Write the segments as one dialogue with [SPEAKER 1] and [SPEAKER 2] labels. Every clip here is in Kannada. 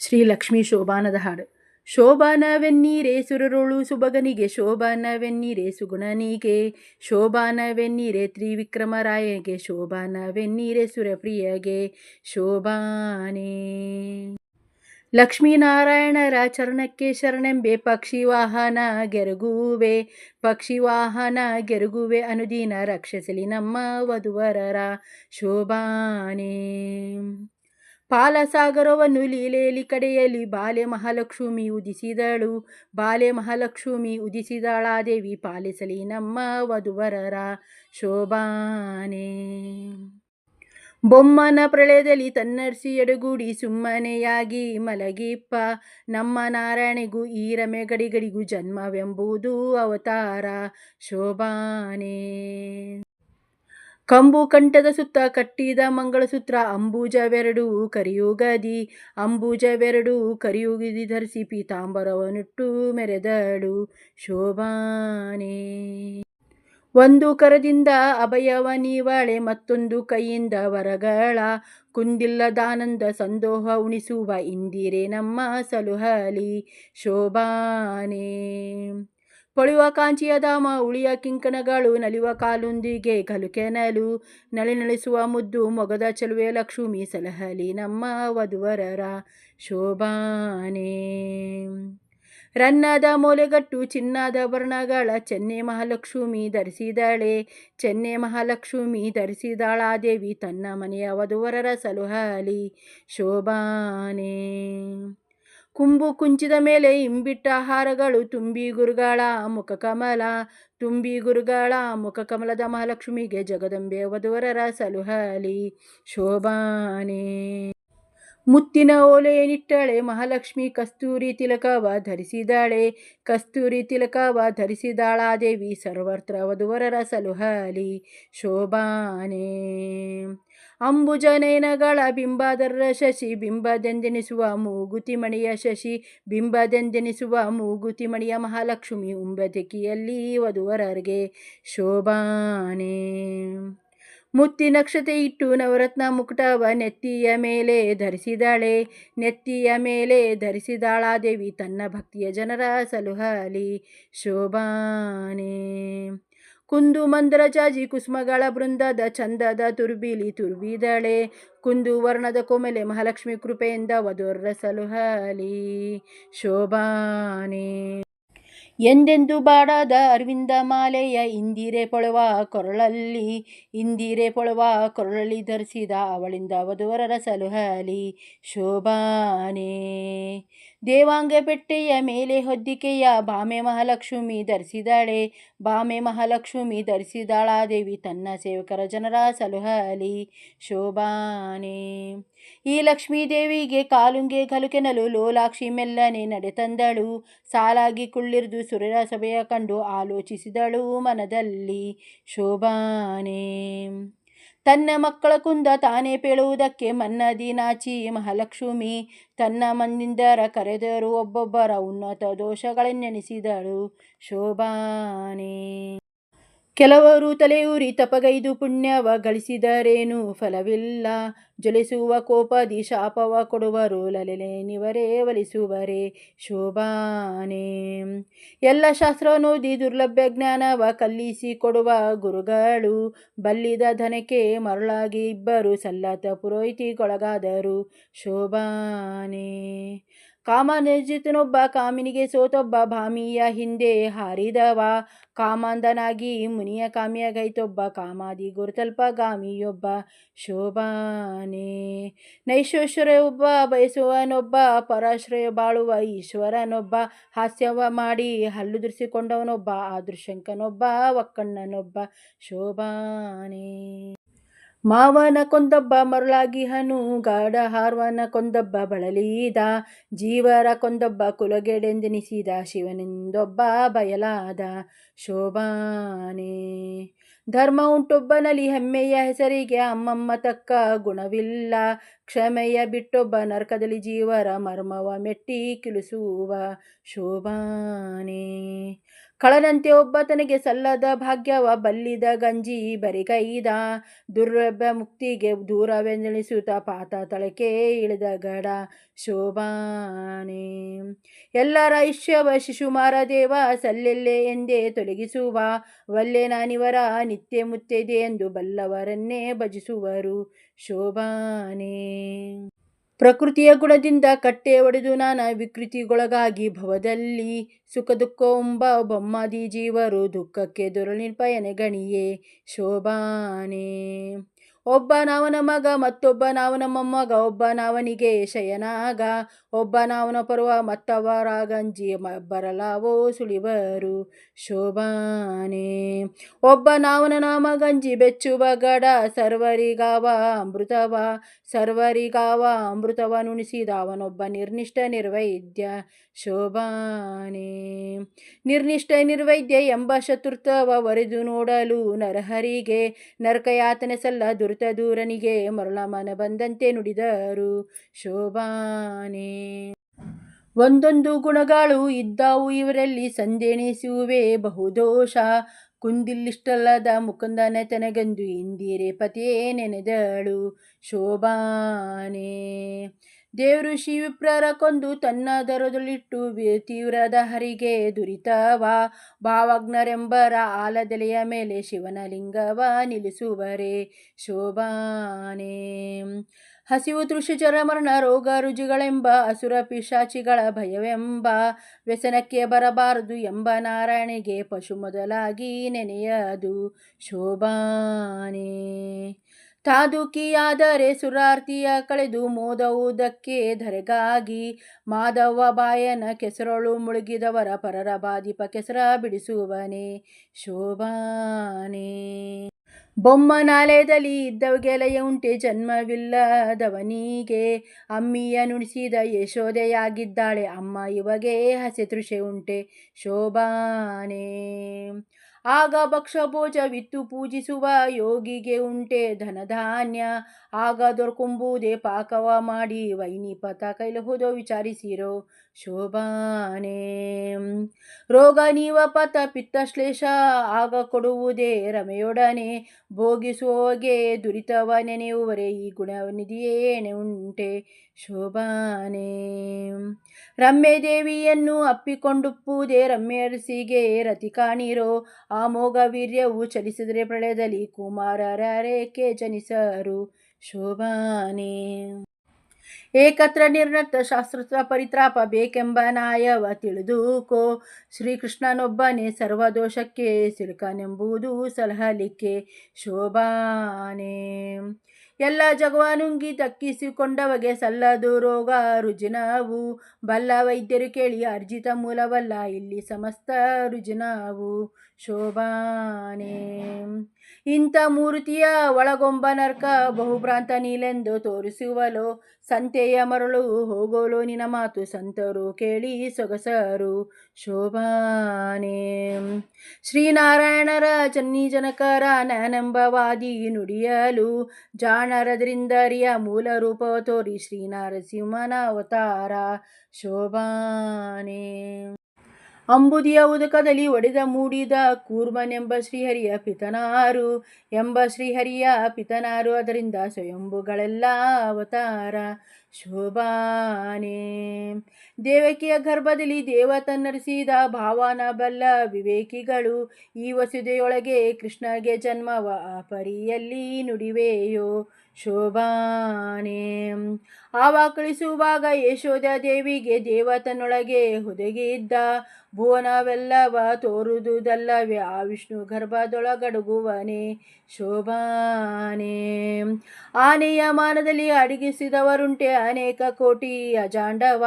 [SPEAKER 1] ಶ್ರೀ ಲಕ್ಷ್ಮೀ ಶೋಭಾನದ ಹಾಡು. ಶೋಭಾನವೆನ್ನೀರೇ ಸುರರುಳು ಸುಬಗನಿಗೆ, ಶೋಭಾನವೆನ್ನೀರೇ ಸುಗುಣನಿಗೆ, ಶೋಭಾನವೆನ್ನೀರೇ ತ್ರಿವಿಕ್ರಮರಾಯಗೆ, ಶೋಭಾನವೆನ್ನೀರೇ ಸುರಪ್ರಿಯಗೆ, ಶೋಭಾನೆ. ಲಕ್ಷ್ಮೀನಾರಾಯಣರ ಚರಣಕ್ಕೆ ಶರಣೆಂಬೆ ಪಕ್ಷಿ ವಾಹನ ಗೆರಗುವೆ ಪಕ್ಷಿ ವಾಹನ ಗೆರಗುವೆ ಅನುದಿನ ರಕ್ಷಿಸಲಿ ನಮ್ಮ ವಧುವರರ ಶೋಭಾನೆ. ಪಾಲಸಾಗರವನ್ನು ಲೀಲೆಯಲ್ಲಿ ಕಡೆಯಲ್ಲಿ ಬಾಲೆ ಮಹಾಲಕ್ಷ್ಮಿ ಉದಿಸಿದಳು. ಬಾಲೆ ಮಹಾಲಕ್ಷ್ಮಿ ಉದಿಸಿದಳಾದೇವಿ ಪಾಲಿಸಲಿ ನಮ್ಮ ವಧುವರರ ಶೋಭಾನೆ. ಬೊಮ್ಮನ ಪ್ರಳಯದಲ್ಲಿ ತನ್ನರ್ಸಿ ಎಡಗೂಡಿ ಸುಮ್ಮನೆಯಾಗಿ ಮಲಗಿಪ್ಪ. ನಮ್ಮ ನಾರಾಯಣಿಗೂ ಈ ರಮೆ ಗಡಿಗಡಿಗೂ ಜನ್ಮವೆಂಬುದು ಅವತಾರ ಶೋಭಾನೆ. ಕಂಬು ಕಂಠದ ಸುತ್ತ ಕಟ್ಟಿದ ಮಂಗಳಸೂತ್ರ, ಅಂಬೂಜವೆರಡು ಕರಿಯುಗದಿ, ಅಂಬೂಜವೆರಡು ಕರಿಯುಗಿದಿ ಧರಿಸಿ ಪೀತಾಂಬರವನ್ನುಟ್ಟು ಮೆರೆದಳು ಶೋಭಾನೆ. ಒಂದು ಕರದಿಂದ ಅಭಯವ ಮತ್ತೊಂದು ಕೈಯಿಂದ ವರಗಳ ಕುಂದಿಲ್ಲದಾನಂದ ಸಂದೋಹ ಉಣಿಸುವ ಇಂದಿರೆ ನಮ್ಮ ಸಲುಹಲಿ ಶೋಭಾನೆ. ಪೊಳೆಯುವ ಕಾಂಚಿಯ ಧಾಮ ಉಳಿಯ ಕಿಂಕಣಗಳು ನಲಿವ ಕಾಲೊಂದಿಗೆ ಕಲುಕೆನಲು ನಳಿ ನಳಿಸುವ ಮುದ್ದು ಮೊಗದ ಚೆಲುವೆ ಲಕ್ಷ್ಮಿ ಸಲಹಲಿ ನಮ್ಮ ವಧುವರರ ಶೋಭಾನೆ. ರನ್ನದ ಮೂಲೆಗಟ್ಟು ಚಿನ್ನದ ವರ್ಣಗಳ ಚೆನ್ನೆ ಮಹಾಲಕ್ಷ್ಮಿ ಧರಿಸಿದಳೆ, ಚೆನ್ನೆ ಮಹಾಲಕ್ಷ್ಮಿ ಧರಿಸಿದಳಾದೇವಿ ತನ್ನ ಮನೆಯ ವಧುವರರ ಸಲುಹಲಿ ಶೋಭಾನೆ. ಕುಂಬು ಕುಂಚಿದ ಮೇಲೆ ಇಂಬಿಟ್ಟ ಹಾರಗಳು, ತುಂಬಿ ಗುರುಗಳ ಮುಖ ಕಮಲ, ತುಂಬಿ ಗುರುಗಳ ಮುಖ ಕಮಲದ ಮಹಾಲಕ್ಷ್ಮಿಗೆ ಜಗದಂಬೆ ವಧುವರರ ಸಲುಹಲಿ ಶೋಭಾನೆ. ಮುತ್ತಿನ ಓಲೆಯನಿಟ್ಟಳೆ ಮಹಾಲಕ್ಷ್ಮಿ ಕಸ್ತೂರಿ ತಿಲಕವ ಧರಿಸಿದಾಳೆ, ಕಸ್ತೂರಿ ತಿಲಕವ ಧರಿಸಿದಾಳಾದೇವಿ ಸರ್ವತ್ರ ವಧುವರರ ಸಲುಹಲಿ ಶೋಭಾನೆ. ಅಂಬುಜನಯನಗಳ ಬಿಂಬಾದರ ಶಶಿ, ಬಿಂಬದೆಂದೆನಿಸುವ ಮೂಗುತಿಮಣಿಯ ಶಶಿ, ಬಿಂಬದೆಂದೆನಿಸುವ ಮೂಗುತಿಮಣಿಯ ಮಹಾಲಕ್ಷ್ಮಿ ಉಂಬದಕಿಯಲ್ಲಿ ವಧುವರರಿಗೆ ಶೋಭಾನೆ. ಮುತ್ತಿ ನಕ್ಷತೆ ಇಟ್ಟು ನವರತ್ನ ಮುಕುಟವ ನೆತ್ತಿಯ ಮೇಲೆ ಧರಿಸಿದಾಳೆ, ನೆತ್ತಿಯ ಮೇಲೆ ಧರಿಸಿದಾಳಾದೇವಿ ತನ್ನ ಭಕ್ತಿಯ ಜನರ ಸಲುಹಲಿ ಶೋಭಾನೆ. ಕುಂದು ಮಂದರ ಜಾಜಿ ಕುಸುಮಗಳ ಬೃಂದದ ಚಂದದ ತುರ್ಬಿಲಿ ತುರ್ಬಿದಳೆ. ಕುಂದು ವರ್ಣದ ಕೊಮೆಲೆ ಮಹಾಲಕ್ಷ್ಮಿ ಕೃಪೆಯಿಂದ ವದೊರ್ರ ಸಲುಹಲಿ ಶೋಭಾನೆ. ಎಂದೆಂದು ಬಾಡದ ಅರವಿಂದ ಮಾಲೆಯ ಇಂದಿರೆ ಪೊಳವ ಕೊರಳಲ್ಲಿ, ಇಂದಿರೆ ಪೊಳವ ಕೊರಳಲ್ಲಿ ಧರಿಸಿದ ಅವಳಿಂದ ವಧುವರರ ಸಲುಹಲಿ ಶೋಭಾನೆ. ದೇವಾಂಗ ಪೆಟ್ಟೆಯ ಮೇಲೆ ಹೊದ್ದಿಕೆಯ ಬಾಮೆ ಮಹಾಲಕ್ಷ್ಮಿ ಧರಿಸಿದಾಳೆ. ಬಾಮೆ ಮಹಾಲಕ್ಷ್ಮಿ ಧರಿಸಿದಾಳಾದೇವಿ ತನ್ನ ಸೇವಕರ ಜನರ ಸಲುಹಲಿ. ಶೋಭಾನೆ. ಈ ಲಕ್ಷ್ಮೀ ದೇವಿಗೆ ಕಾಲುಂಗೆ ಕಲುಕೆನಲು ಲೋಲಾಕ್ಷಿ ಮೆಲ್ಲನೆ ನಡೆತಂದಳು ಸಾಲಾಗಿ ಕುಳ್ಳಿರಿದು ಸುರರ ಸಭೆಯ ಕಂಡು ಆಲೋಚಿಸಿದಳು ಮನದಲ್ಲಿ. ಶೋಭಾನೆ. ತನ್ನ ಮಕ್ಕಳ ಕುಂದ ತಾನೇ ಪೇಳುವುದಕ್ಕೆ ಮನ್ನದಿ ನಾಚಿ ಮಹಾಲಕ್ಷ್ಮಿ ತನ್ನ ಮಂದಿಂದರ ಕರೆದರು ಒಬ್ಬೊಬ್ಬರ ಉನ್ನತ ದೋಷಗಳೆನ್ನೆಣಿಸಿದಳು ಶೋಭಾನೆ. ಕೆಲವರು ತಲೆಯೂರಿ ತಪಗೈದು ಪುಣ್ಯವ ಗಳಿಸಿದರೇನು ಫಲವಿಲ್ಲ. ಜ್ವಲಿಸುವ ಕೋಪದಿ ಶಾಪವ ಕೊಡುವರು ಲಲೆನಿವರೇ ಒಲಿಸುವರೇ ಶೋಭಾನೆ. ಎಲ್ಲ ಶಾಸ್ತ್ರನೋದಿ ದುರ್ಲಭ್ಯ ಜ್ಞಾನವ ಕಲ್ಲಿಸಿ ಕೊಡುವ ಗುರುಗಳು. ಬಲ್ಲಿದ ಧನಕ್ಕೆ ಮರಳಾಗಿ ಇಬ್ಬರು ಸಲ್ಲತ ಪುರೋಹಿತಿಗೊಳಗಾದರು. ಶೋಭಾನೆ. ಕಾಮನಿರ್ಜಿತನೊಬ್ಬ ಕಾಮಿನಿಗೆ ಸೋತೊಬ್ಬ ಭಾಮಿಯ ಹಿಂದೆ ಹಾರಿದವ. ಕಾಮಾಂಧನಾಗಿ ಮುನಿಯ ಕಾಮಿಯ ಗೈತೊಬ್ಬ, ಕಾಮಾದಿ ಗುರುತಲ್ಪ ಗಾಮಿಯೊಬ್ಬ ಶೋಭಾನೆ. ನೈಶ್ವಶ್ವರ ಒಬ್ಬ ಬಯಸುವನೊಬ್ಬ, ಪರಾಶ್ರಯ ಬಾಳುವ ಈಶ್ವರನೊಬ್ಬ, ಹಾಸ್ಯವ ಮಾಡಿ ಹಲ್ಲು ದುರಿಸಿಕೊಂಡವನೊಬ್ಬ ಆದೃಶಂಕನೊಬ್ಬ ಒಕ್ಕಣ್ಣನೊಬ್ಬ, ಶೋಭಾನೆ. ಮಾವನ ಕೊಂದೊಬ್ಬ ಮರುಳಾಗಿಹನು ಗಾಢ ಹಾರ್ವನ ಕೊಂದಬ್ಬ ಬಳಲೀದ, ಜೀವರ ಕೊಂದೊಬ್ಬ ಕುಲಗೆಡೆಂದೆನಿಸಿದ ಶಿವನೆಂದೊಬ್ಬ ಬಯಲಾದ ಶೋಭಾನೆ. ಧರ್ಮ ಉಂಟೊಬ್ಬನಲ್ಲಿ ಹೆಮ್ಮೆಯ ಹೆಸರಿಗೆ ಅಮ್ಮಮ್ಮ ತಕ್ಕ ಗುಣವಿಲ್ಲ ಕ್ಷಮೆಯ ಬಿಟ್ಟೊಬ್ಬ ನರಕದಲ್ಲಿ ಜೀವರ ಮರ್ಮವ ಮೆಟ್ಟಿ ಕಿಳಿಸುವ ಶೋಭಾನೆ. ಕಳನಂತೆ ಒಬ್ಬ ತನಗೆ ಸಲ್ಲದ ಭಾಗ್ಯವ ಬಲ್ಲಿದ ಗಂಜಿ ಬರಿಗೈದ ದುರ್ಲಭ ಮುಕ್ತಿಗೆ ದೂರವೆಂದೆಣಿಸುತ್ತ ಪಾತ ತಳಕೆ ಇಳಿದ ಗಡ ಶೋಭಾನೆ. ಎಲ್ಲರ ಐಶ್ಯವ ಶಿಶುಮಾರ ದೇವ ಸಲ್ಲೆಲ್ಲೆ ಎಂದೇ ತೊಲಗಿಸುವ ವಲ್ಲೆ ನಾನಿವರ ನಿತ್ಯ ಮುತ್ತೆದೆ ಎಂದು ಬಲ್ಲವರನ್ನೇ ಭಜಿಸುವರು ಶೋಭಾನೆ. ಪ್ರಕೃತಿಯ ಗುಣದಿಂದ ಕಟ್ಟೆ ಒಡೆದು ನಾನಾ ವಿಕೃತಿಗೊಳಗಾಗಿ ಭವದಲ್ಲಿ ಸುಖ ದುಃಖ ಒಂಬ ಬೊಮ್ಮಾದಿ ಜೀವರು ದುಃಖಕ್ಕೆ ದುರುಳಿಪಯನೆ ಗಣಿಯೇ ಶೋಭಾನೆ. ಒಬ್ಬ ನಾವನ ಮಗ, ಮತ್ತೊಬ್ಬ ನಾವನ ಮೊಮ್ಮಗ, ಒಬ್ಬ ನಾವನಿಗೆ ಶಯನಾಗ, ಒಬ್ಬ ನಾವನ ಪರ್ವ ಮತ್ತವರ ಗಂಜಿ ಬರಲಾವೋ ಸುಳಿವರು. ಶೋಭಾನೆ. ಒಬ್ಬ ನಾವನ ನಾಮ ಗಂಜಿ ಬೆಚ್ಚುವ ಗಡ, ಸರ್ವರಿಗಾವ ಅಮೃತವ ಸರ್ವರಿಗಾವ ಅಮೃತವ ನುಣಿಸಿದ ಅವನೊಬ್ಬ ನಿರ್ನಿಷ್ಠ ನಿರ್ವೈದ್ಯ. ಶೋಭಾನೆ. ನಿರ್ನಿಷ್ಠ ನಿರ್ವೈದ್ಯ ಎಂಬ ಶತ್ರುತ್ವ ವರೆದು ನೋಡಲು ನರಹರಿಗೆ ನರಕಯಾತನೆ ಸಲ್ಲ ದುರಿತ ದೂರನಿಗೆ ಮರಳ ಮನ ಬಂದಂತೆ ನುಡಿದರು. ಶೋಭಾನೆ. ಒಂದೊಂದು ಗುಣಗಳು ಇದ್ದಾವು, ಇವರಲ್ಲಿ ಸಂದೇಣಿಸುವೆ ಬಹುದೋಷ. ಕುಂದಿಲ್ಲಿಷ್ಟಲ್ಲದ ಮುಕುಂದನ ತನಗಂದು ಇಂದಿರೆ ಪತಿಯೇ ನೆನೆದಳು. ಶೋಭಾನೆ. ದೇವರು ಶಿವಿಪ್ರರ ಕೊಂದು ತನ್ನ ದರದಲ್ಲಿಟ್ಟು ತೀವ್ರದ ಹರಿಗೆ ದುರಿತವ. ಭಾವಜ್ಞರೆಂಬರ ಆಲದೆಲೆಯ ಮೇಲೆ ಶಿವನ ಲಿಂಗವ ನಿಲ್ಲಿಸುವರೆ ಶೋಭಾನೆ. ಹಸಿವು ತೃಷಿಚರ ಮರಣ, ರೋಗ, ರುಜಿಗಳೆಂಬ ಅಸುರ, ಪಿಶಾಚಿಗಳ ಭಯವೆಂಬ ವ್ಯಸನಕ್ಕೆ ಬರಬಾರದು ಎಂಬ ನಾರಾಯಣಿಗೆ ಪಶು ಮೊದಲಾಗಿ ನೆನೆಯದು. ಶೋಭಾನೆ. ತಾದುಕಿಯಾದರೆ ಸುರಾರ್ತಿಯ ಕಳೆದು ಮೋದವುದಕ್ಕೆ ಧರೆಗಾಗಿ ಮಾಧವ ಬಾಯನ ಕೆಸರಳು ಮುಳುಗಿದವರ ಪರರ ಬಾದಿಪ ಕೆಸರ ಬಿಡಿಸುವನೆ ಶೋಭಾನೆ. ಬೊಮ್ಮನಾಲಯದಲ್ಲಿ ಇದ್ದವಗೆಲೆಯ ಉಂಟೆ ಜನ್ಮವಿಲ್ಲದವನಿಗೆ, ಅಮ್ಮಿಯ ನುಡಿಸಿದ ಯಶೋದೆಯಾಗಿದ್ದಾಳೆ ಅಮ್ಮ ಇವಗೆ ಹಸೆ ತೃಷೆ ಉಂಟೆ, ಶೋಭಾನೆ. ಆಗ ಭಕ್ಷಭೋಜವಿತ್ತು ಪೂಜಿಸುವ ಯೋಗಿಗೆ ಉಂಟೆ ಧನಧಾನ್ಯ. ಆಗ ದೊರ್ಕೊಂಬುದೇ ಪಾಕವ ಮಾಡಿ ವೈನಿಪತ ಕೈಲಹುದೋ ವಿಚಾರಿಸಿರೋ. ಶೋಭಾನೆ. ರೋಗ ನೀವ ಪತ ಪಿತ್ತಶ್ಲೇಷ ಆಗ ಕೊಡುವುದೇ ರಮೆಯೊಡನೆ. ಭೋಗಿಸುವಗೆ ದುರಿತವ ನೆನೆಯುವರೆ, ಈ ಗುಣನಿಧಿಯೇನೆ ಉಂಟೆ. ಶೋಭಾನೆ. ರಮ್ಯ ದೇವಿಯನ್ನು ಅಪ್ಪಿಕೊಂಡುಪ್ಪುವುದೇ ರಮ್ಯರಸಿಗೆ ರತಿ ಕಾಣಿರೋ. ಆ ಮೋಗ ವೀರ್ಯವು ಚಲಿಸಿದರೆ ಪ್ರಳಯದಲ್ಲಿ ಕುಮಾರರೇಕೆ ಜನಿಸರು. ಶೋಭಾನೆ. ಏಕತ್ರ ನಿರ್ಣತ ಶಾಸ್ತ್ರತ್ವ ಪರಿತ್ರಾಪ ಬೇಕೆಂಬ ನಾಯವ ತಿಳಿದುಕೋ ಶ್ರೀಕೃಷ್ಣನೊಬ್ಬನೇ ಸರ್ವದೋಷಕ್ಕೆ ಸಿಲುಕನೆಂಬುದು ಸಲಹಲಿಕ್ಕೆ ಶೋಭಾನೆ. ಎಲ್ಲ ಜಗವಾನುಂಗಿ ತಕ್ಕಿಸಿಕೊಂಡವಗೆ ಸಲ್ಲದು ರೋಗ ರುಜಿನವು, ಬಲ್ಲ ವೈದ್ಯರು ಕೇಳಿ ಅರ್ಜಿತ ಮೂಲವಲ್ಲ, ಇಲ್ಲಿ ಸಮಸ್ತ ರುಜಿನವು. ಶೋಭಾನೆ. ಇಂಥ ಮೂರ್ತಿಯ ಒಳಗೊಂಬ ನರ್ಕ ಬಹುಭ್ರಾಂತ ನೀಲೆಂದು ತೋರಿಸುವಲು, ಸಂತೆಯ ಮರಳು ಹೋಗೋಲು ನಿನ ಮಾತು ಸಂತರು ಕೇಳಿ ಸೊಗಸರು. ಶೋಭಾನೆ. ಶ್ರೀನಾರಾಯಣರ ಚನ್ನಿ ಜನಕರ ನಾನೆಂಬವಾದಿ ನುಡಿಯಲು ಜಾಣರದ್ರಿಂದ ಅರಿಯ ಮೂಲ ರೂಪ ತೋರಿ ಶ್ರೀನಾರಸಿಂಹನ ಅವತಾರ. ಶೋಭಾನೆ. ಅಂಬುದಿಯ ಉದಕದಲ್ಲಿ ಒಡೆದ ಮೂಡಿದ ಕೂರ್ಮನೆಂಬ ಶ್ರೀಹರಿಯ ಪಿತನಾರು, ಎಂಬ ಶ್ರೀಹರಿಯ ಪಿತನಾರು, ಅದರಿಂದ ಸ್ವಯಂಭುಗಳೆಲ್ಲ ಅವತಾರ. ಶೋಭಾನೆ. ದೇವಕಿಯ ಗರ್ಭದಲ್ಲಿ ದೇವ ತನ್ನರಿಸಿದ ಭಾವನ ಬಲ್ಲ ವಿವೇಕಿಗಳು, ಈ ವಸುದೆಯೊಳಗೆ ಕೃಷ್ಣಗೆ ಜನ್ಮವ ಆ ಪರಿಯಲ್ಲಿ ನುಡಿವೆಯೋ? ಶೋಭಾನೆ. ಆವ ಕಳಿಸುವಾಗ ಯಶೋಧ ದೇವಿಗೆ ದೇವತನೊಳಗೆ ಹುದುಗಿದ್ದ ಭುವನವೆಲ್ಲವ ತೋರುವುದಲ್ಲವೇ ಆ ವಿಷ್ಣು ಗರ್ಭದೊಳಗಡುಗುವನೆ. ಶೋಭಾನೆ. ಆನೆಯ ಮಾನದಲ್ಲಿ ಅಡಗಿಸಿದವರುಂಟೆ ಅನೇಕ ಕೋಟಿ ಅಜಾಂಡವ.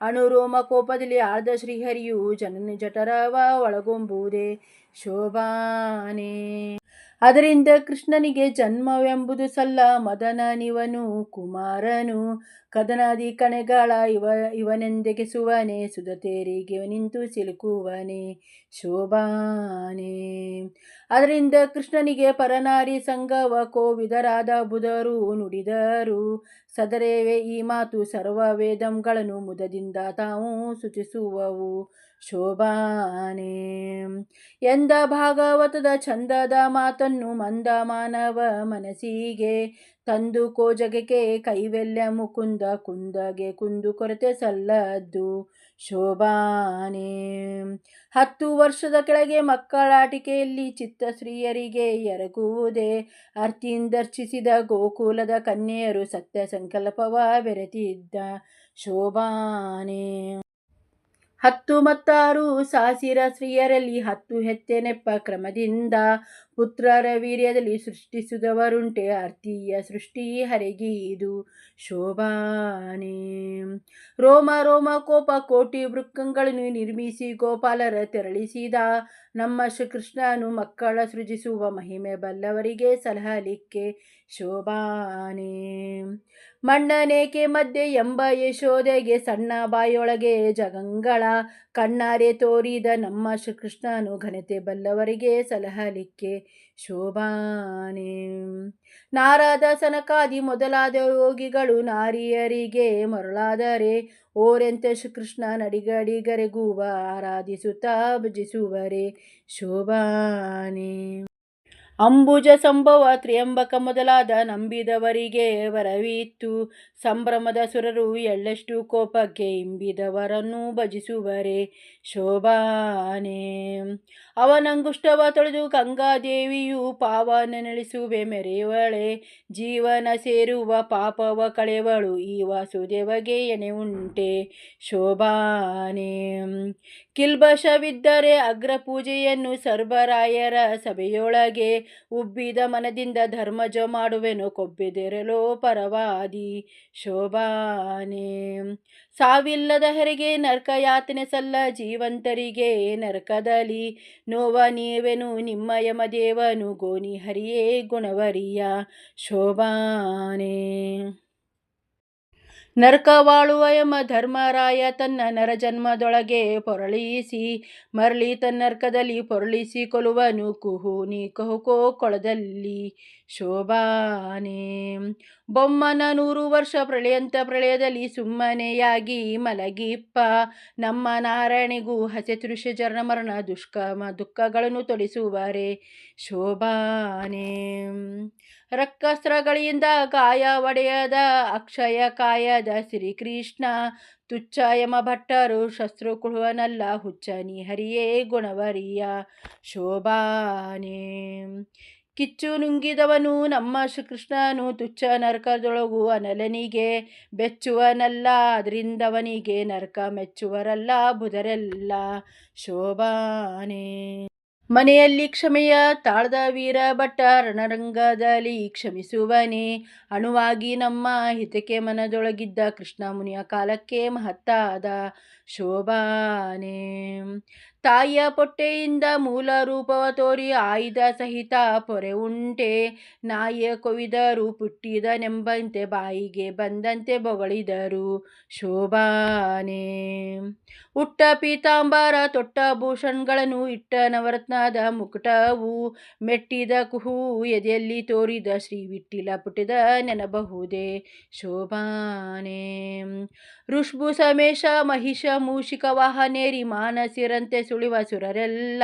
[SPEAKER 1] ಅಣುರೋಮ ಕೋಪದಲ್ಲಿ ಆರ್ಧ ಶ್ರೀಹರಿಯು ಜನನ ಜಠರವ ಒಳಗೊಂಬುವುದೇ. ಶೋಭಾನೆ. ಅದರಿಂದ ಕೃಷ್ಣನಿಗೆ ಜನ್ಮವೆಂಬುದು ಸಲ್ಲ. ಮದನನಿವನು, ಕುಮಾರನು, ಕದನಾದಿ ಕಣೆಗಳ. ಇವ, ಇವನೆಂದೆಗೆಸುವನೆ, ಸುಧತೇರಿಗೆ ನಿಂತು ಸಿಲುಕುವನೆ, ಶೋಭಾನೆ. ಅದರಿಂದ ಕೃಷ್ಣನಿಗೆ ಪರನಾರಿ ಸಂಗವ ಕೋವಿದರಾದ ಬುಧರು ನುಡಿದರು. ಸದರೇವೆ ಈ ಮಾತು ಸರ್ವ ವೇದಂಗಳನ್ನು ಮುದದಿಂದ ತಾವು ಸೂಚಿಸುವವು. ಶೋಭಾನೆ. ಎಂದ ಭಾಗವತದ ಚಂದದ ಮಾತನ್ನು ಮಂದ ಮಾನವ ಮನಸ್ಸಿಗೆ ತಂದು ಕೋಜಗಕ್ಕೆ ಕೈವೆಲ್ಲ ಮುಕುಂದ ಕುಂದಗೆ ಕುಂದು ಕೊರತೆ ಸಲ್ಲದ್ದು ಶೋಭಾನೆ. ಹತ್ತು ವರ್ಷದ ಕೆಳಗೆ ಮಕ್ಕಳಾಟಿಕೆಯಲ್ಲಿ ಚಿತ್ತಶ್ರೀಯರಿಗೆ ಎರಗುವುದೇ ಅರ್ಥಿಂದರ್ಚಿಸಿದ ಗೋಕುಲದ ಕನ್ಯೆಯರು ಸತ್ಯ ಸಂಕಲ್ಪವ ಬೆರೆತಿದ್ದ ಶೋಭಾನೆ. ಹತ್ತು ಮತ್ತಾರು ಸಾಸಿರ ಸ್ತ್ರೀಯರಲ್ಲಿ ಹತ್ತು ಹೆತ್ತೆ ನೆಪ್ಪ ಕ್ರಮದಿಂದ ಪುತ್ರರ ವೀರ್ಯದಲ್ಲಿ ಸೃಷ್ಟಿಸಿದವರುಂಟೆ ಅರ್ಥೀಯ ಸೃಷ್ಟಿ ಹರಿಗೀದು ಶೋಭಾನೆ. ರೋಮ ರೋಮ ಕೋಪ ಕೋಟಿ ವೃಕ್ಕಗಳನ್ನು ನಿರ್ಮಿಸಿ ಗೋಪಾಲರ ತೆರಳಿಸಿದ ನಮ್ಮ ಶ್ರೀಕೃಷ್ಣನು ಮಕ್ಕಳ ಸೃಜಿಸುವ ಮಹಿಮೆ ಬಲ್ಲವರಿಗೆ ಸಲಹಲಿಕ್ಕೆ ಶೋಭಾನೆ. ಮಣ್ಣನೇಕೆ ಮಧ್ಯೆ ಎಂಬ ಯಶೋದೆಗೆ ಸಣ್ಣ ಬಾಯೊಳಗೆ ಜಗಂಗಳ ಕಣ್ಣಾರೆ ತೋರಿದ ನಮ್ಮ ಶ್ರೀಕೃಷ್ಣನು ಘನತೆ ಬಲ್ಲವರಿಗೆ ಸಲಹಲಿಕ್ಕೆ ಶೋಭಾನೆ. ನಾರದ ಸನಕಾದಿ ಮೊದಲಾದ ಯೋಗಿಗಳು ನಾರಿಯರಿಗೆ ಮರಳಾದರೆ ಓರೆಂತೆ ಶ್ರೀಕೃಷ್ಣ ನಡಿಗಡಿಗರೆಗೂವ, ಆರಾಧಿಸುತ್ತಾ ಭಜಿಸುವರೆ. ಶೋಭಾನೆ. ಅಂಬುಜ ಸಂಭವ ತ್ರಿಯಂಬಕ ಮೊದಲಾದ ನಂಬಿದವರಿಗೆ ವರವಿತ್ತು. ಸಂಭ್ರಮದ ಸುರರು ಎಳ್ಳಷ್ಟು ಕೋಪಕ್ಕೆ ಇಂಬಿದವರನ್ನು ಭಜಿಸುವರೆ ಶೋಭಾನೆ. ಅವನಂಗುಷ್ಟವ ತೊಳೆದು ಗಂಗಾದೇವಿಯು ಪಾವನ ನೆಲೆಸುವೆ ಮೆರೆಯವಳೆ. ಜೀವನ ಸೇರುವ ಪಾಪವ ಕಳೆವಳು. ಈ ವಾಸುದೇವಗೆ ಎನೆ ಉಂಟೆ. ಶೋಭಾನೆ. ಕಿಲ್ಬಶವಿದ್ದರೆ ಅಗ್ರ ಪೂಜೆಯನ್ನು ಸರ್ವರಾಯರ ಸಭೆಯೊಳಗೆ ಉಬ್ಬಿದ ಮನದಿಂದ ಧರ್ಮಜ ಮಾಡುವೆನು, ಕೊಬ್ಬೆದೆರಲೋ ಪರವಾದಿ ಶೋಭಾನೆ. ಸಾವಿಲ್ಲದ ಹೆರಿಗೆ ನರ್ಕ ಯಾತನೆ ಸಲ್ಲ, ಜೀವಂತರಿಗೆ ನರಕದಲ್ಲಿ ನೋವ ನೀವೆನು, ನಿಮ್ಮ ಯಮದೇವನು ಗೋನಿ ಹರಿಯೇ ಗುಣವರಿಯ ಶೋಭಾನೆ. ನರಕವಾಳುವ ಯಮ ಧರ್ಮರಾಯ ತನ್ನ ನರಜನ್ಮದೊಳಗೆ ಪೊರಳಿಸಿ ಮರಳಿ ತನ್ನರ್ಕದಲ್ಲಿ ಪೊರಳಿಸಿ ಕೊಲುವನು ಕುಹು ನೀ ಕಹುಕೋ ಕೊಳದಲ್ಲಿ ಶೋಭಾನೆ. ಬೊಮ್ಮನ ನೂರು ವರ್ಷ ಪ್ರಳಯಂತ ಪ್ರಳಯದಲ್ಲಿ ಸುಮ್ಮನೆಯಾಗಿ ಮಲಗಿಪ್ಪ. ನಮ್ಮ ನಾರಾಯಣಿಗೂ ಹಸೆ ತುರುಷ ಜರಣ ಮರಣ ದುಷ್ಕಮ ದುಃಖಗಳನ್ನು ತೊಡಿಸುವರೆ ಶೋಭಾನೆ. ರಕ್ಕಸ್ತ್ರಗಳಿಂದ ಕಾಯ ಒಡೆಯದ ಅಕ್ಷಯ ಕಾಯದ ಶ್ರೀಕೃಷ್ಣ. ತುಚ್ಛ ಯಮ ಭಟ್ಟರು ಶಸ್ತ್ರುಕುಳುವನಲ್ಲ ಹುಚ್ಚನಿ ಹರಿಯೇ ಗುಣವರಿಯ ಶೋಭಾನೆ. ಕಿಚ್ಚು ನುಂಗಿದವನು ನಮ್ಮ ಶ್ರೀಕೃಷ್ಣನು, ತುಚ್ಛ ನರಕದೊಳಗು ಅನಲನಿಗೆ ಬೆಚ್ಚುವನಲ್ಲ ಅದರಿಂದವನಿಗೆ ನರಕ ಮೆಚ್ಚುವರಲ್ಲ, ಬುಧರೆಲ್ಲ ಶೋಭಾನೆ. ಮನೆಯಲ್ಲಿ ಕ್ಷಮೆಯ ತಾಳ್ದ ವೀರ ಭಟ್ಟ ರಣರಂಗದಲ್ಲಿ ಕ್ಷಮಿಸುವನೇ. ಅಣುವಾಗಿ ನಮ್ಮ ಹಿತಕ್ಕೆ ಮನದೊಳಗಿದ್ದ ಕೃಷ್ಣ ಮುನಿಯ ಕಾಲಕ್ಕೆ ಮಹತ್ತಾದ ಶೋಭಾನೆ. ತಾಯಿಯ ಪೊಟ್ಟೆಯಿಂದ ಮೂಲ ರೂಪವ ತೋರಿ ಆಯುಧ ಸಹಿತ ಪೊರೆ ಉಂಟೆ. ನಾಯಿಯ ಕೊಯ್ದರು ಪುಟ್ಟಿದನೆಂಬಂತೆ ಬಾಯಿಗೆ ಬಂದಂತೆ ಬೊಗಳಿದರು ಶೋಭಾನೆ. ಉಟ್ಟ ಪೀತಾಂಬರ ತೊಟ್ಟ ಭೂಷಣಗಳನ್ನು ಇಟ್ಟ ನವರತ್ನದ ಮುಕುಟವು ಮೆಟ್ಟಿದ ಕುಹು ಎದೆಯಲ್ಲಿ ತೋರಿದ ಶ್ರೀ ವಿಟ್ಟಿಲ ಪುಟಿದ ನೆನಬಹುದೇ ಶೋಭಾನೆ. ಋಷ್ಭು ಸಮೇಶ ಮಹಿಷ ಮೂಷಿಕ ವಾಹನೇರಿ ಮಾನಸಿರಂತೆ ಸುಳಿವ ಸುರರೆಲ್ಲ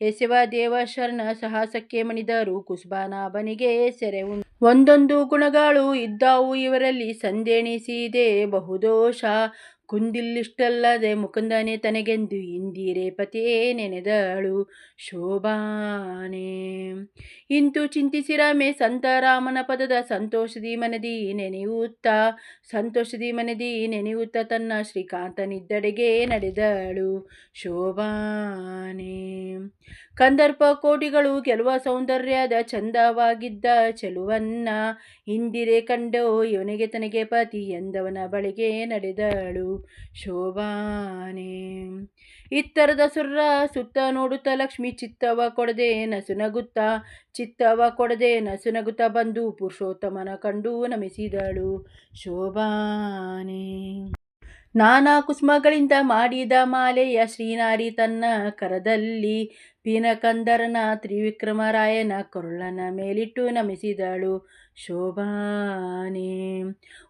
[SPEAKER 1] ಎಸೆವ ದೇವಶರಣ ಸಾಹಸಕ್ಕೆ ಮಣಿದರು ಕುಸುಬಾನಾಭನಿಗೆ ಸೆರೆ ಒಂದೊಂದು ಗುಣಗಳು ಇದ್ದಾವು ಇವರಲ್ಲಿ ಸಂದೇಣಿಸಿದೆ ಬಹುದೋಷ ಕುಂದಿಲ್ಲಿಷ್ಟಲ್ಲದೆ ಮುಕುಂದನೆ ತನಗೆಂದು ಇಂದಿರೆ ಪತಿಯೇ ನೆನೆದಳು ಶೋಭಾನೆ. ಇಂತು ಚಿಂತಿಸಿರಮೆ ಸಂತರಾಮನ ಪದದ ಸಂತೋಷದಿ ಮನದಿ ನೆನೆಯುತ್ತಾ ಸಂತೋಷದಿ ಮನದಿ ನೆನೆಯುತ್ತಾ ತನ್ನ ಶ್ರೀಕಾಂತನಿದ್ದಡೆಗೆ ನಡೆದಳು ಶೋಭಾನೆ. ಕಂದರ್ಪ ಕೋಟಿಗಳು ಕೆಲವ ಸೌಂದರ್ಯದ ಚಂದವಾಗಿದ್ದ ಚೆಲುವನ್ನ ಹಿಂದಿರೆ ಕಂಡೋ ಇವನಿಗೆ ತನಗೆ ಪತಿ ಎಂದವನ ಬಳಿಗೆ ನಡೆದಳು. ಶೋಭಾನೆ. ಇತ್ತರದ ಸುರ್ರ ಸುತ್ತ ನೋಡುತ್ತ ಲಕ್ಷ್ಮಿ ಚಿತ್ತವ ಕೊಡದೆ ನಸುನಗುತ್ತ, ಚಿತ್ತವ ಕೊಡದೆ ನಸುನಗುತ್ತ ಬಂದು ಪುರುಷೋತ್ತಮನ ಕಂಡು ನಮಿಸಿದಳು. ಶೋಭಾನೆ. ನಾನಾ ಕುಸುಮಗಳಿಂದ ಮಾಡಿದ ಮಾಲೆಯ ಶ್ರೀನಾರಿ ತನ್ನ ಕರದಲ್ಲಿ ಪೀನಕಂದರನ ತ್ರಿವಿಕ್ರಮರಾಯನ ಕರುಳನ ಮೇಲಿಟ್ಟು ನಮಿಸಿದಳು ಶೋಭಾನೆ.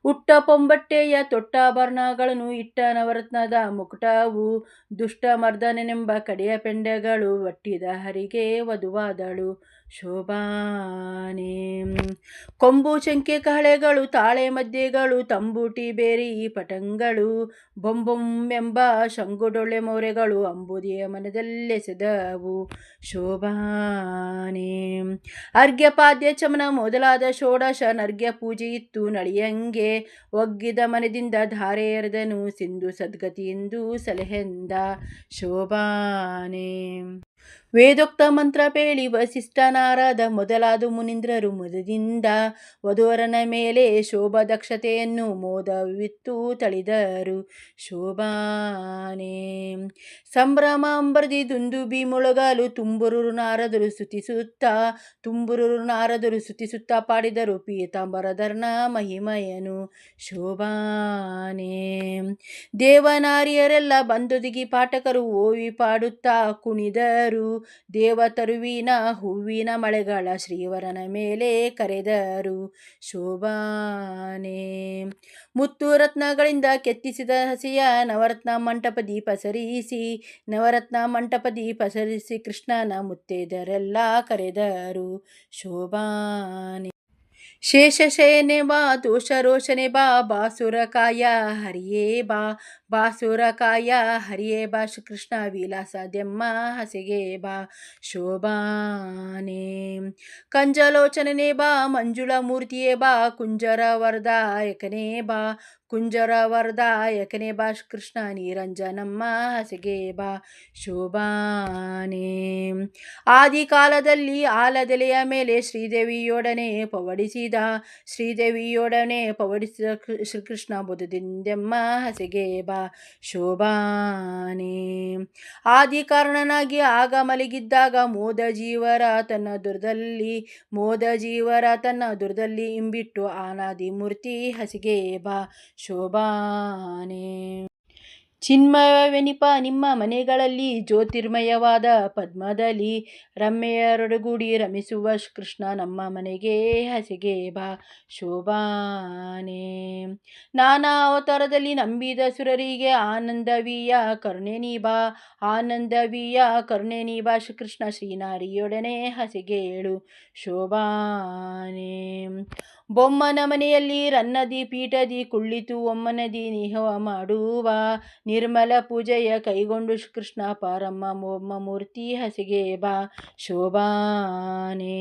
[SPEAKER 1] ಉಟ್ಟ ಪೊಂಬಟ್ಟೆಯ ತೊಟ್ಟಾಭರಣಗಳನ್ನು ಇಟ್ಟ ನವರತ್ನದ ಮುಕುಟವು ದುಷ್ಟ ಮರ್ದನೆಂಬ ಕಡೆಯ ಪೆಂಡೆಗಳು ಒಟ್ಟಿದ ಹರಿಗೆ ವಧುವಾದಳು. ಶೋಭಾನೆ. ಕೊಂಬು ಚಂಕೆ ಕಹಳೆಗಳು, ತಾಳೆ ಮದ್ದೆಗಳು ತಂಬೂಟಿ, ಬೇರಿ, ಪಟಂಗಳು ಬೊಂಬೊಂಬೆಂಬ ಶಂಗುಡೊಳ್ಳೆ ಮೋರೆಗಳು ಅಂಬುದಿಯ ಮನದಲ್ಲೆಸೆದವು ಶೋಭಾನೆ. ಅರ್ಘ್ಯಪಾದ್ಯ ಚಮನ ಮೊದಲಾದ ಷೋಡಶ ನರ್ಘ್ಯ ಪೂಜೆ ಇತ್ತು. ನಳಿಯಂಗೆ ಒಗ್ಗಿದ ಮನದಿಂದ ಧಾರೆ ಎರೆದನು. ಸಿಂಧು ಸದ್ಗತಿಯೆಂದು ಸಲಹೆಂದ. ಶೋಭಾನೆ. ವೇದೋಕ್ತ ಮಂತ್ರ ಪೇಳಿ ವಸಿಷ್ಠನಾರದ ಮೊದಲಾದ ಮುನೀಂದ್ರರು ಮುದದಿಂದ ವಧುವರನ ಮೇಲೆ ಶೋಭ ದಕ್ಷತೆಯನ್ನು ಮೋದವಿತ್ತು ತಳಿದರು. ಶೋಭಾನೇ. ಸಂಭ್ರಮ ಅಂಬರ್ದಿ ದುಂದುಬಿ ಮುಳುಗಲು ತುಂಬುರೂರು ನಾರದರು ಸುತಿಸುತ್ತಾ ತುಂಬುರೂರು ನಾರದರು ಸುತಿಸುತ್ತಾ ಪಾಡಿದರು ಪೀತಾಂಬರಧರ್ನ ಮಹಿಮಯನು. ಶೋಭಾನೇ. ದೇವನಾರಿಯರೆಲ್ಲ ಬಂದೊದಗಿ ಪಾಠಕರು ಓವಿ ಪಾಡುತ್ತಾ ಕುಣಿದರು. ದೇವತರುವಿನ ಹೂವಿನ ಮಳೆಗಳ ಶ್ರೀವರನ ಮೇಲೆ ಕರೆದರು. ಶೋಭಾನೆ. ಮುತ್ತು ರತ್ನಗಳಿಂದ ಕೆತ್ತಿಸಿದ ಹಸಿಯ ನವರತ್ನ ಮಂಟಪ ದೀಪ ಸರಿಸಿ, ನವರತ್ನ ಮಂಟಪ ದೀಪ ಸರಿಸಿ ಕೃಷ್ಣನ ಮುತ್ತೈದರೆಲ್ಲ ಕರೆದರು. ಶೋಭಾನೆ. ಶೇಷಶಯನೆ ಬಾ ದೋಷರೋಷನೆ ಬಾ ಬಾಸುರಕಾಯ ಹರಿಯೇ ಬಾ ಬಾಸುರಕಾಯ, ಹರಿಯೇ ಬಾ, ಶ್ರೀಕೃಷ್ಣ ವಿಲಾಸದೆಮ್ಮ, ಹಸಿಗೆ ಬಾ, ಶೋಭಾನೆ. ಕಂಜಲೋಚನನೇ ಬಾ ಮಂಜುಳ ಮೂರ್ತಿಯೇ ಬಾ ಕುಂಜರ ವರದಾಯಕನೇ ಬಾ ಕುಂಜರ ವರದಾಯಕನೇ ಬಾ ಕೃಷ್ಣ ನಿರಂಜನಮ್ಮ, ಹಸಿಗೆ ಬಾ, ಶೋಭಾನೆ. ಆದಿ ಕಾಲದಲ್ಲಿ ಆಲದೆಲೆಯ ಮೇಲೆ ಶ್ರೀದೇವಿಯೊಡನೆ ಪವಡಿಸಿದ ಶ್ರೀದೇವಿಯೊಡನೆ ಪವಡಿಸಿದ ಶ್ರೀಕೃಷ್ಣ ಬುಧದಿಂದೆಮ್ಮ, ಹಸಿಗೆ ಬಾ ಶೋಭಾನೆ. ಆದಿ ಕಾರಣನಾಗಿ ಆಗ ಮಲಗಿದ್ದಾಗ ಮೋದ ಜೀವರ ತನ್ನ ದುರ್ದಲ್ಲಿ, ಮೋದ ಜೀವರ ತನ್ನ ದುರ್ದಲ್ಲಿ ಇಂಬಿಟ್ಟು ಆನಾದಿ ಮೂರ್ತಿ ಹಸಿಗೆ ಬಾ, ಶೋಭಾನೆ. ಚಿನ್ಮಯವೆನಿಪ ನಿಮ್ಮ ಮನೆಗಳಲ್ಲಿ ಜ್ಯೋತಿರ್ಮಯವಾದ ಪದ್ಮದಲ್ಲಿ ರಮ್ಯೆಯರೊಡಗೂಡಿ ರಮಿಸುವ ಕೃಷ್ಣ ನಮ್ಮ ಮನೆಗೆ ಹಸಿಗೆ ಬಾ, ಶೋಭಾನೆ. ನಾನಾ ಅವತಾರದಲ್ಲಿ ನಂಬಿದ ಸುರರಿಗೆ ಆನಂದವೀಯ ಕರುಣೆನಿ ಬಾ ಆನಂದವೀಯ ಕರುಣೆನಿ ಬಾ ಶ್ರೀಕೃಷ್ಣ ಶ್ರೀನಾರಿಯೊಡನೆ ಹಸಿಗೇಳು, ಶೋಭಾನೆ. ಬೊಮ್ಮನ ಮನೆಯಲ್ಲಿ ರನ್ನದಿ ಪೀಠದಿ ಕುಳ್ಳಿತು, ಒಮ್ಮನದಿ ನಿಹವ ಮಾಡುವ ನಿರ್ಮಲ ಪೂಜೆಯ ಕೈಗೊಂಡು ಕೃಷ್ಣ ಪಾರಮ್ಮ ಮೊಮ್ಮ ಮೂರ್ತಿ ಹಸಿಗೆ ಬಾ, ಶೋಭಾನೆ.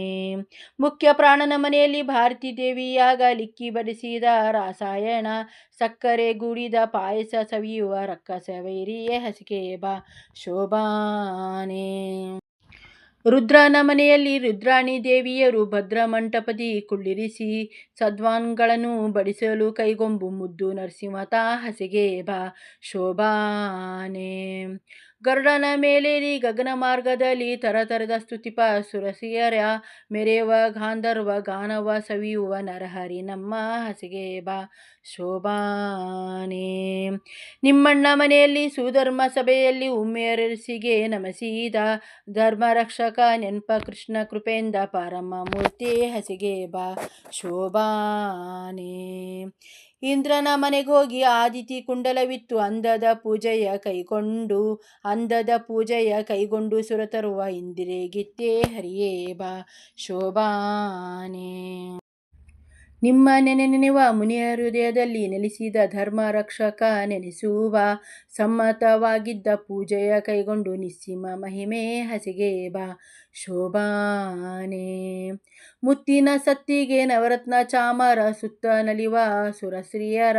[SPEAKER 1] ಮುಖ್ಯ ಪ್ರಾಣನ ಮನೆಯಲ್ಲಿ ಭಾರತೀ ದೇವಿಯಾಗ ಲಿಕ್ಕಿ ಬಡಿಸಿದ ರಾಸಾಯನ ಸಕ್ಕರೆ ಗುಡಿದ ಪಾಯಸ ಸವಿಯುವ ರಕ್ಕಸ ಸವೈರಿಯೇ ಹಸಿಗೆ ಬಾ, ಶೋಭಾನೆ. ರುದ್ರನ ಮನೆಯಲ್ಲಿ ರುದ್ರಾಣಿ ದೇವಿಯರು ಭದ್ರ ಮಂಟಪದಿ ಕುಳ್ಳಿರಿಸಿ ಸದ್ವಾನ್ಗಳನ್ನು ಬಡಿಸಲು ಕೈಗೊಂಬು ಮುದ್ದು ನರಸಿಂಹತಾ ಹಸೆಗೆ ಬಾ, ಶೋಭಾನೆ. ಗರುಡನ ಮೇಲೇರಿ ಗಗನ ಮಾರ್ಗದಲ್ಲಿ ತರತರದ ಸ್ತುತಿಪ ಸುರಸಿಯರ ಮೆರೆಯುವ ಗಾಂಧರ್ವ ಗಾನವ ಸವಿಯುವ ನರಹರಿ ನಮ್ಮ ಹಸಿಗೆ ಬಾ, ಶೋಭಾನೆ. ನಿಮ್ಮಣ್ಣ ಮನೆಯಲ್ಲಿ ಸುಧರ್ಮ ಸಭೆಯಲ್ಲಿ ಉಮ್ಮೆಯರಸಿಗೆ ನಮಸೀದ ಧರ್ಮ ರಕ್ಷಕ ನೆನಪ ಕೃಷ್ಣ ಕೃಪೆಯಿಂದ ಪಾರಮ್ಮ ಮೂರ್ತಿ ಹಸಿಗೆ ಬಾ, ಶೋಭಾನೆ. ಇಂದ್ರನ ಮನೆಗೆ ಹೋಗಿ ಆದಿತಿ ಕುಂಡಲವಿತ್ತು. ಅಂದದ ಪೂಜೆಯ ಕೈಗೊಂಡು, ಅಂದದ ಪೂಜೆಯ ಕೈಗೊಂಡು ಸುರತರುವ ಇಂದಿರೆಗಿತ್ತೇ ಹರಿಯೇ ಬಾ, ಶೋಭಾನೆ. ನಿಮ್ಮ ನೆನೆ ನೆನೆವ ಮುನಿಯ ಹೃದಯದಲ್ಲಿ ನೆಲೆಸಿದ ಧರ್ಮ ರಕ್ಷಕ ನೆನೆಸುವ ಸಮ್ಮತವಾಗಿದ್ದ ಪೂಜೆಯ ಕೈಗೊಂಡು ನಿಸ್ಸಿಮ ಮಹಿಮೆ ಹಸಿಗೆ ಬಾ, ಶೋಭಾನೆ. ಮುತ್ತಿನ ಸತ್ತಿಗೆ ನವರತ್ನ ಚಾಮರ, ಸುತ್ತ ನಲಿವ ಸುರಸ್ತ್ರೀಯರ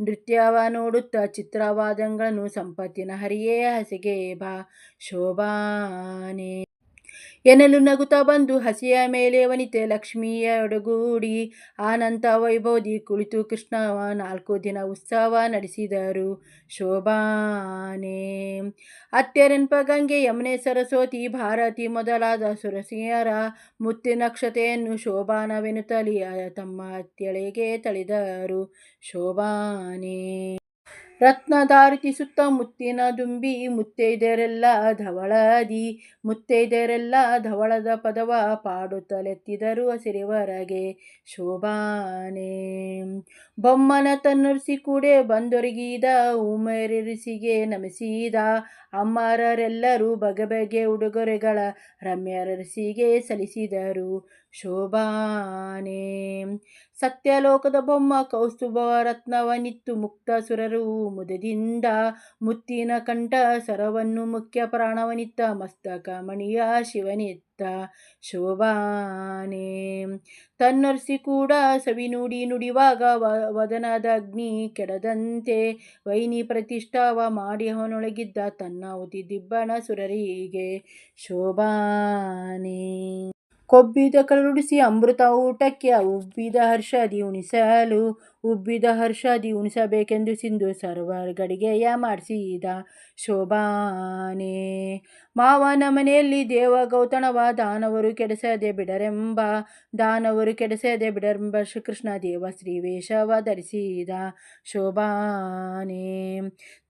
[SPEAKER 1] ನೃತ್ಯವ ನೋಡುತ್ತ ಚಿತ್ರವಾದಂಗಳನ್ನು ಸಂಪತ್ತಿನ ಹರಿಯೇ ಹಸಿಗೆ ಬಾ, ಶೋಭಾನೆ. ಎನ್ನಲು ನಗುತ್ತಾ ಬಂದು ಹಸಿಯ ಮೇಲೆ ವನಿತೆ ಲಕ್ಷ್ಮಿಯೊಡಗೂಡಿ ಆನಂತ ವೈಭವದಿ ಕುಳಿತು ಕೃಷ್ಣವ ನಾಲ್ಕು ದಿನ ಉತ್ಸವ ನಡೆಸಿದರು. ಶೋಭಾನೆ. ಅತ್ಯರೆನ್ಪ ಗಂಗೆ ಯಮುನೆ ಸರಸ್ವತಿ ಭಾರತಿ ಮೊದಲಾದ ಸುರಸಿಯರ ಶೋಭಾನವೆನು ತಳಿ ತಮ್ಮ ಅತ್ಯಳೆಗೆ ತಳಿದರು. ಶೋಭಾನೆ. ರತ್ನದಾರುತಿ ಸುತ್ತ ಮುತ್ತಿನ ದುಂಬಿ, ಮುತ್ತೈದೆರೆಲ್ಲ ಧವಳದಿ, ಮುತ್ತೈದೆರೆಲ್ಲ ಧವಳದ ಪದವ ಪಾಡುತ್ತಲೆತ್ತಿದರು ಹಸಿರಿವರಗೆ. ಶೋಭಾನೆ. ಬೊಮ್ಮನ ತನ್ನುರಿಸಿ ಕೂಡೆ ಬಂದೊರಗಿದ ಉಮರಿಸಿಗೆ ನಮಿಸಿದ ಅಮ್ಮರರೆಲ್ಲರೂ ಬಗೆ ಬಗೆ ಉಡುಗೊರೆಗಳ ರಮ್ಯರಸಿಗೆ ಸಲ್ಲಿಸಿದರು. ಶೋಭಾನೆ. ಸತ್ಯಲೋಕದ ಬೊಮ್ಮ ಕೌಸ್ತುಭ ರತ್ನವನಿತ್ತು ಮುಕ್ತ ಸುರರು ಮುದದಿಂದ ಮುತ್ತಿನ ಕಂಠ ಸರವನ್ನು ಮುಖ್ಯ ಪ್ರಾಣವನಿತ್ತ ಮಸ್ತಕ ಮಣಿಯ ಶಿವನಿತ್ತ ಶೋಭಾನೆ. ತನ್ನರ್ಸಿ ಕೂಡ ಸವಿ ನುಡಿ ನುಡಿವಾಗ ವದನದ ಅಗ್ನಿ ಕೆಡದಂತೆ ವೈನಿ ಪ್ರತಿಷ್ಠಾವ ಮಾಡಿ ಅವನೊಳಗಿದ್ದ ತನ್ನ ಉತಿ ದಿಬ್ಬಣ ಸುರರಿಗೆ ಶೋಭಾನೆ. ಕೊಬ್ಬಿದ ಕರುಡಿಸಿ ಅಮೃತ ಊಟಕ್ಕೆ ಉಬ್ಬಿದ ಹರ್ಷದಿ ಉಣಿಸಲು ಉಬ್ಬಿದ ಹರ್ಷಾದಿ ಉಣಿಸಬೇಕೆಂದು ಸಿಂಧು ಸರ್ವರ್ ಗಡಿಗೆಯ ಮಾಡಿಸಿದ ಶೋಭಾನೆ. ಮಾವನ ಮನೆಯಲ್ಲಿ ದೇವ ಗೌತಣವ ದಾನವರು ಕೆಡಿಸದೆ ಬಿಡರೆಂಬ, ದಾನವರು ಕೆಡಿಸದೆ ಬಿಡರೆಂಬ ಶ್ರೀಕೃಷ್ಣ ದೇವ ಶ್ರೀವೇಷವ ಧರಿಸಿದ ಶೋಭಾನೆ.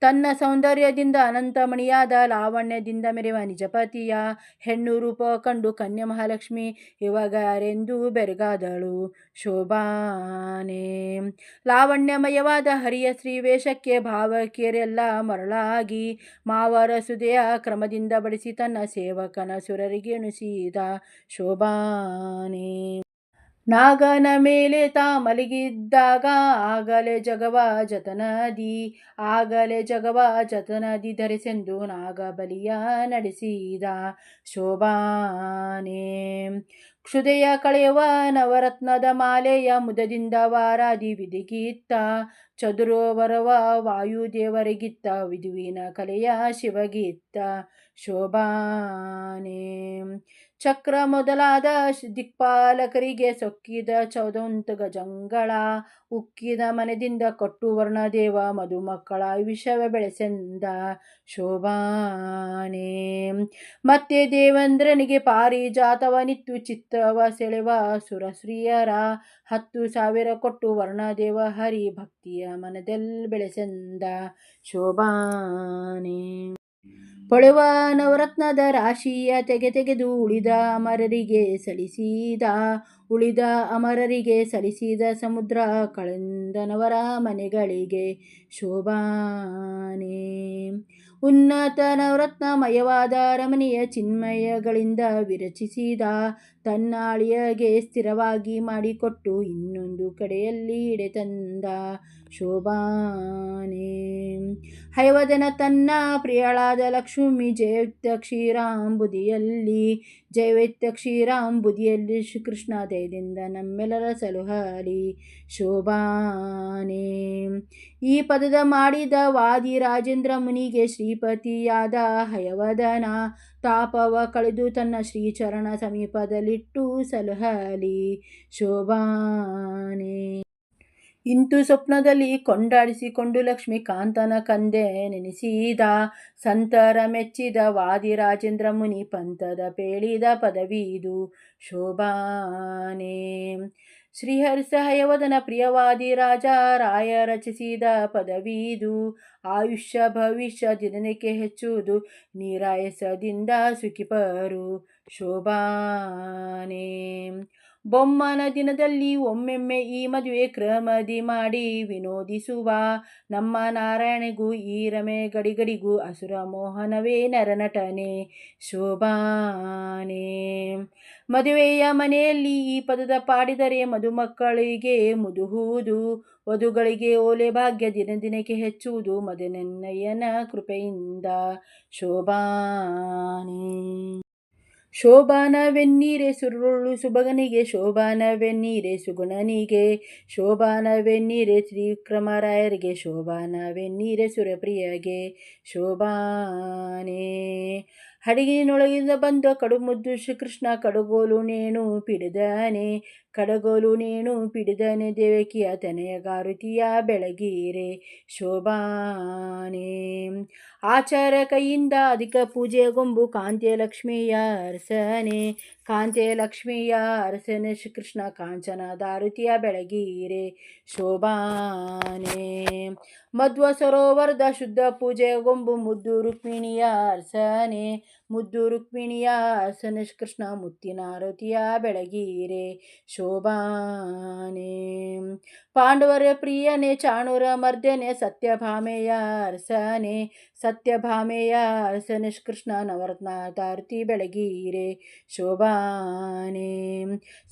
[SPEAKER 1] ತನ್ನ ಸೌಂದರ್ಯದಿಂದ ಅನಂತಮಣಿಯಾದ ಲಾವಣ್ಯದಿಂದ ಮೆರೆವ ನಿಜಪತಿಯ ಹೆಣ್ಣು ರೂಪ ಕಂಡು ಕನ್ಯಾ ಮಹಾಲಕ್ಷ್ಮಿ ಇವಾಗರೆಂದು ಬೆರಗಾದಳು ಶೋಭಾನೆ. ಲಾವಣ್ಯಮಯವಾದ ಹರಿಯ ಶ್ರೀವೇಷಕ್ಕೆ ಭಾವಕಿಯರೆಲ್ಲ ಮರಳಾಗಿ ಮಾವರ ಸುದೆಯ ಕ್ರಮದಿಂದ ಬಡಿಸಿ ತನ್ನ ಸೇವಕನ ಸುರರಿಗೆ ಎಣಿಸಿದ ಶೋಭಾನೆ. ನಾಗನ ಮೇಲೆ ತಾ ಮಲಗಿದ್ದಾಗ ಆಗಲೇ ಜಗವ ಜತನದಿ, ಆಗಲೇ ಜಗವ ಜತನದಿ ಧರಿಸೆಂದು ನಾಗಬಲಿಯ ನಡೆಸಿದ ಶೋಭಾನೆ. ಕ್ಷುದೆಯ ಕಳೆಯುವ ನವರತ್ನದ ಮಾಲೆಯ ಮುದದಿಂದ ವಾರಾದಿ ವಿಧಿಗೀತ್ತ ಚದುರೋವರವ ವಾಯುದೇವರಿಗಿತ್ತ ವಿಧುವಿನ ಕಲೆಯ ಶಿವಗಿತ್ತ ಶೋಭಾನೆ. ಚಕ್ರ ಮೊದಲಾದ ದಿಕ್ಪಾಲಕರಿಗೆ ಸೊಕ್ಕಿದ ಚೌದಂತ ಗಜಂಗಳ, ಉಕ್ಕಿದ ಮನೆದಿಂದ ಕೊಟ್ಟು ವರ್ಣದೇವ ಮಧುಮಕ್ಕಳ ವಿಷವ ಬೆಳೆಸೆಂದ ಶೋಭಾನೆ. ಮತ್ತೆ ದೇವೇಂದ್ರನಿಗೆ ಪಾರಿಜಾತವನಿತ್ತು ಚಿತ್ತವ ಸೆಳೆವ ಸುರಶ್ರೀಯರ ಹತ್ತು ಸಾವಿರ ಕೊಟ್ಟು ವರ್ಣದೇವ ಹರಿ ಭಕ್ತಿಯ ಮನದಲ್ಲಿ ಬೆಳೆಸೆಂದ ಶೋಭಾನೆ. ಪೊಳೆವ ನವರತ್ನದ ರಾಶಿಯ ತೆಗೆ ತೆಗೆದು ಉಳಿದ ಅಮರರಿಗೆ ಸಲ್ಲಿಸಿದ, ಉಳಿದ ಅಮರರಿಗೆ ಸಲ್ಲಿಸಿದ ಸಮುದ್ರ ಕಳಂದನವರ ಮನೆಗಳಿಗೆ ಶೋಭಾನೆ. ಉನ್ನತ ನವರತ್ನಮಯವಾದ ರಮಣೀಯ ಚಿನ್ಮಯಗಳಿಂದ ವಿರಚಿಸಿದ, ತನ್ನಾಳಿಯಗೆ ಸ್ಥಿರವಾಗಿ ಮಾಡಿಕೊಟ್ಟು ಇನ್ನೊಂದು ಕಡೆಯಲ್ಲಿ ಇಡೆತಂದ ಶೋಭಾನೆ. ಹೈವದನ ತನ್ನ ಪ್ರಿಯಳಾದ ಲಕ್ಷ್ಮಿ ಜಯವಿತ್ತ ಕ್ಷೀರಾಂಬುದಿಯಲ್ಲಿ ಜಯವಿತ್ತ ಕ್ಷೀರಾಂಬುದಿಯಲ್ಲಿ ಶ್ರೀಕೃಷ್ಣ ದಯದಿಂದ ನಮ್ಮೆಲ್ಲರ ಸಲುಹಲಿ ಶೋಭಾನೆ. ಈ ಪದದ ಮಾಡಿದ ವಾದಿ ರಾಜೇಂದ್ರ ಮುನಿಗೆ ಶ್ರೀಪತಿಯಾದ ಹಯವದನ ತಾಪವ ಕಳೆದು ತನ್ನ ಶ್ರೀಚರಣ ಸಮೀಪದಲ್ಲಿಟ್ಟು ಸಲಹಲಿ ಶೋಭಾನೆ. ಇಂತು ಸ್ವಪ್ನದಲ್ಲಿ ಕೊಂಡಾಡಿಸಿಕೊಂಡು ಲಕ್ಷ್ಮೀಕಾಂತನ ಕಂದೆ ನೆನೆಸಿದ ಸಂತರ ಮೆಚ್ಚಿದ ವಾದಿ ರಾಜೇಂದ್ರ ಮುನಿ ಪಂಥದ ಪೇಳಿದ ಪದವಿದು ಶೋಭಾನೆ. ಶ್ರೀಹರಿಸಹಯವದನ ಪ್ರಿಯವಾದಿ ರಾಜ ರಾಯ ರಚಿಸಿದ ಪದವಿದು ಆಯುಷ್ಯ ಭವಿಷ್ಯ ದಿನಕ್ಕೆ ಹೆಚ್ಚುವುದು ನೀರಾಯಸದಿಂದ ಸುಖಿಪರು. ಶೋಭಾನೆ. ಬೊಮ್ಮನ ದಿನದಲ್ಲಿ ಒಮ್ಮೆಮ್ಮೆ ಈ ಮದುವೆ ಕ್ರಮದಿ ಮಾಡಿ ವಿನೋದಿಸುವ. ನಮ್ಮ ನಾರಾಯಣಿಗೂ ಈ ರಮೆ ಗಡಿಗಡಿಗೂ ಅಸುರ ಮೋಹನವೇ ನರನಟನೆ, ಶೋಭಾನೆ. ಮದುವೆಯ ಮನೆಯಲ್ಲಿ ಈ ಪದದ ಪಾಡಿದರೆ ಮದುಮಕ್ಕಳಿಗೆ ಮುದುಹುವುದು, ವಧುಗಳಿಗೆ ಓಲೆ ಭಾಗ್ಯ ದಿನ ದಿನಕ್ಕೆ ಹೆಚ್ಚುವುದು ಮದನೆನ್ನಯ್ಯನ ಕೃಪೆಯಿಂದ. ಶೋಭಾನೆ. ಶೋಭಾನವೆನ್ನೀರೆ ಸುರುಳು ಸುಭಗನಿಗೆ ಶೋಭಾನವೆನ್ನೀರೆ ಸುಗುಣನಿಗೆ ಶೋಭಾನವೆನ್ನೀರೆ ತ್ರಿವಿಕ್ರಮರಾಯರಿಗೆ ಶೋಭಾನವೆನ್ನೀರೆ ಸುರಪ್ರಿಯಗೆ ಶೋಭಾನೆ ಹಡಗಿನೊಳಗಿಂದ ಬಂದ ಕಡುಮುದ್ದು ಶ್ರೀಕೃಷ್ಣ, ಕಡುಗೋಲು ನೇಣು ಪಿಡಿದನೆ, ಕಡಗೋಲು ನೇಣು ಪಿಡಿದನೆ ದೇವಕಿಯ ತನೆಯ ಗಾರುತಿಯ ಬೆಳಗೀರೆ, ಶೋಭಾನೆ. ಆಚಾರ ಕೈಯಿಂದ ಅಧಿಕ ಪೂಜೆಯ ಗೊಂಬು ಕಾಂತಿಯ ಲಕ್ಷ್ಮಿಯ ಅರಸನೆ ಕಾಂತೆ ಲಕ್ಷ್ಮೀಯ ಅರಸನ ಶ್ರೀಕೃಷ್ಣ ಕಾಂಚನ ದಾರುತಿಯ ಬೆಳಗೀರೆ ಶೋಭಾನೆ. ಮಧ್ವ ಸರೋವರದ ಶುದ್ಧ ಪೂಜೆ ಗೊಂಬು ಮುದ್ದು ರುಕ್ಮಿಣಿಯ ಅರಸನೆ. ಮುದ್ದು ರುಕ್ಮಿಣಿಯ ಕೃಷ್ಣ ಮುತ್ತಿನ ಬೆಳಗಿರೆ ಬೆಳಗೀರೆ ಶೋಭಾನೆ. ಪಾಂಡವರ ಪ್ರಿಯನೇ ಚಾಣೂರ ಮರ್ದನೆ ಸತ್ಯಭಾಮೆಯ ಅರಸನೆ. ಸತ್ಯಭಾಮೆಯ ಅರಸನ ಕೃಷ್ಣ ನವರತ್ನ ತಾರತಿ ಬೆಳಗೀರೆ ಶೋಭಾನೆ.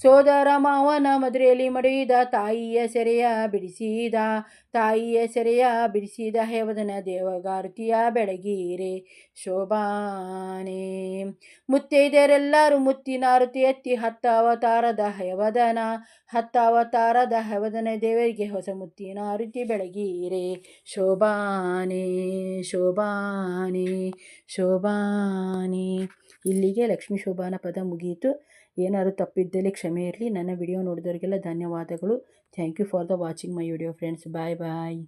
[SPEAKER 1] ಸೋದರ ಮಾವನ ಮದುರೆಯಲ್ಲಿ ಮಡಿದ ತಾಯಿಯ ಸೆರೆಯ ಬಿಡಿಸಿದ ತಾಯಿಯ ಸೆರೆಯ ಬಿಡಿಸಿದ ಹೇವದನ ದೇವಗಾರುತಿಯ ಬೆಳಗೀರೆ. ಶೋಭಾನೆ. ಮುತ್ತೈದೆಯರೆಲ್ಲರೂ ಮುತ್ತಿನ ಆರತಿ ಎತ್ತಿ ಹತ್ತ ಅವತಾರದ ಹಯವದನ ಹತ್ತ ಅವತಾರದ ಹಯವದನ ದೇವರಿಗೆ ಹೊಸ ಮುತ್ತಿನ ಆರುತಿ ಬೆಳಗೀರೆ. ಶೋಭಾನೆ ಶೋಭಾನೆ ಶೋಭಾನೆ. ಇಲ್ಲಿಗೆ ಲಕ್ಷ್ಮೀ ಶೋಭಾನ ಪದ ಮುಗಿಯಿತು ಏನಾದ್ರು ತಪ್ಪಿದ್ದಲ್ಲಿ ಕ್ಷಮೆ ಇರಲಿ. ನನ್ನ ವಿಡಿಯೋ ನೋಡಿದವರಿಗೆಲ್ಲ ಧನ್ಯವಾದಗಳು. Thank you for the watching my video friends bye bye